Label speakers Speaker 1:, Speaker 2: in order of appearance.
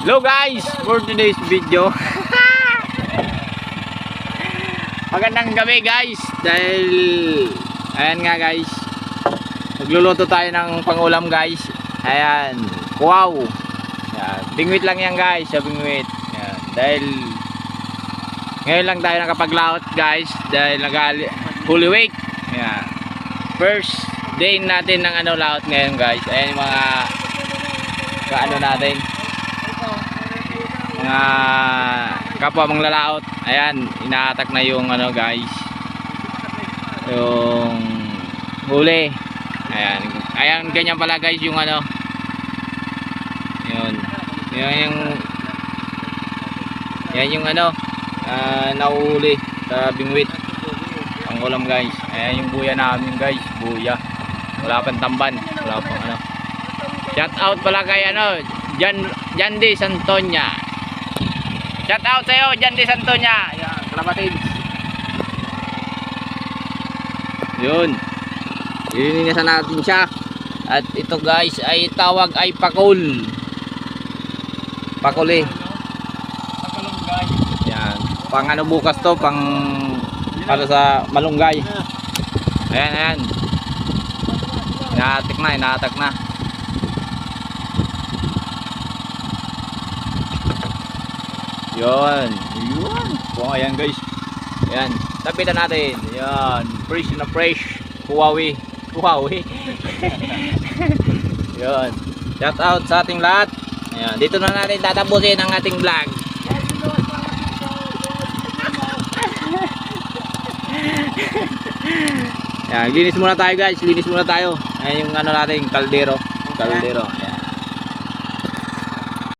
Speaker 1: Hello guys, for today's video. Magandang gabi guys dahil ayan nga guys. Magluluto tayo ng pangulam guys. Ayan, wow. Ayan, bingwit lang yan guys, sa bingwit. Ayan, dahil ngayon lang tayo nakapaglaot guys dahil nag Holy Week. Ayan. First day natin ng ano laot ngayon guys. Ayan yung mga ano natin mga kapwa manglalaot ayan inaatak na yung ano guys. Yung huli. Ayan ayan ganyan pala guys yung ano. Yun. Yun yung yan yung ano uh, nauuli sa bingwit. Ang ulam guys. Ayan yung buya namin guys. Buya. Wala pang tamban. Wala pang ano. Shout out pala kay ano Jan Jandi Santonya Shout out sa'yo, Jan de Santonya. Yan, kalapatid. Yun. Ilinisan natin siya. At ito guys ay tawag ay pakul. Pakuli. Yan. Pang ano bukas to, pang para sa malunggay. Ayan, ayan. Inaatak na, inaatak na. Yun. Yun. O, ayan guys. Ayan. Tapitan natin. Ayan. Fresh na fresh. Huawei. Huawei. Yun. Shout out sa ating lahat. Ayan. Dito na natin tatapusin ang ating vlog. Ayan. Linis muna tayo guys. Linis muna tayo. Ayan yung ano natin. Kaldero. Kaldero. Ayan.